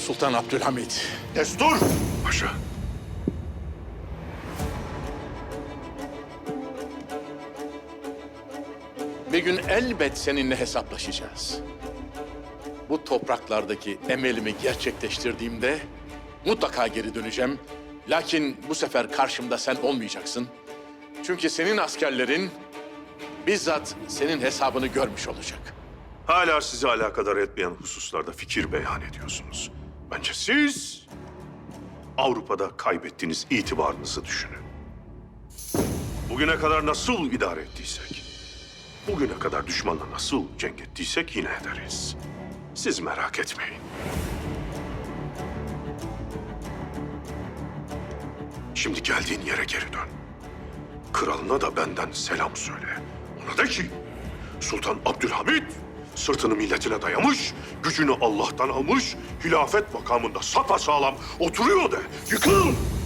Sultan Abdülhamit. Destur! Paşa, Bir gün elbet seninle hesaplaşacağız. Bu topraklardaki emelimi gerçekleştirdiğimde mutlaka geri döneceğim. Lakin bu sefer karşımda sen olmayacaksın. Çünkü senin askerlerin bizzat senin hesabını görmüş olacak. hala sizi alakadar etmeyen hususlarda fikir beyan ediyorsunuz. Bence siz Avrupa'da kaybettiğiniz itibarınızı düşünün. Bugüne kadar nasıl idare ettiysek, bugüne kadar düşmanla nasıl cenk ettiysek yine ederiz. Siz merak etmeyin. Şimdi geldiğin yere geri dön. Kralına da benden selam söyle. Ona de ki Sultan Abdülhamit sırtını milletine dayamış, gücünü Allah'tan almış, hilafet makamında sapasağlam oturuyor de. Yıkıl!